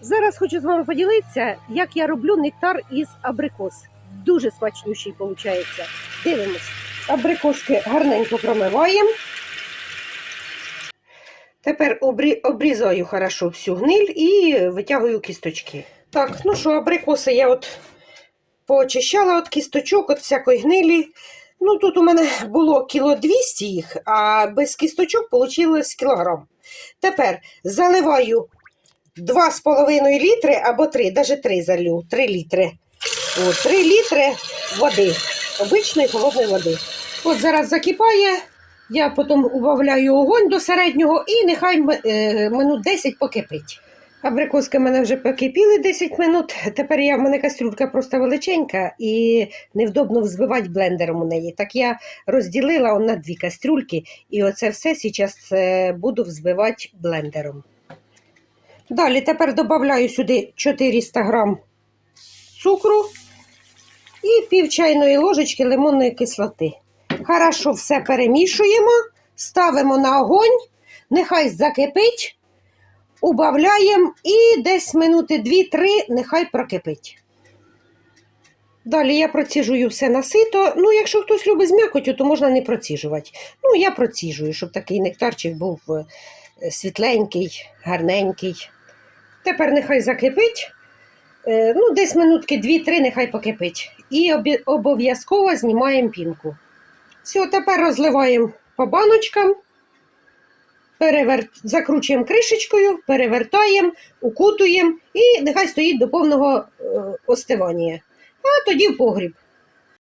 Зараз хочу з вами поділитися, як я роблю нектар із абрикос. Дуже смачнющий виходить. Дивимось. Абрикоски гарненько промиваємо. Тепер обрі... обрізаю хорошо всю гниль і витягую кісточки. Так, ну що, абрикоси я от поочищала від кісточок, від всякої гнилі. Ну, тут у мене було кіло 200 їх, а без кісточок вийшло кілограм. Тепер заливаю 2,5 літри або 3, навіть 3 залю, 3 літри. О, 3 літри води, обичної холодної води. От зараз закипає, я потім убавляю огонь до середнього і нехай е, минут 10 покипить. Абрикоски в мене вже покипіли 10 минут. Тепер я в мене кастрюлька просто величенька і невдобно взбивати блендером у неї. Так я розділила на дві кастрюльки, і оце все зараз е, буду взбивати блендером. Далі тепер додаю сюди 400 грам цукру і пів чайної ложечки лимонної кислоти. Хорошо все перемішуємо, ставимо на огонь, нехай закипить, убавляємо і десь минути 2-3 нехай прокипить. Далі я проціжую все на сито. Ну, якщо хтось любить з м'якотю, то можна не проціжувати. Ну, я проціжую, щоб такий нектарчик був е, світленький, гарненький. Тепер нехай закипить. Е, Ну, десь минутки 2-3 нехай покипить. І обов'язково знімаємо пінку. Все, тепер розливаємо по баночкам, перевер... закручуємо кришечкою, перевертаємо, укутуємо і нехай стоїть до повного е, остивання. А тоді в погріб.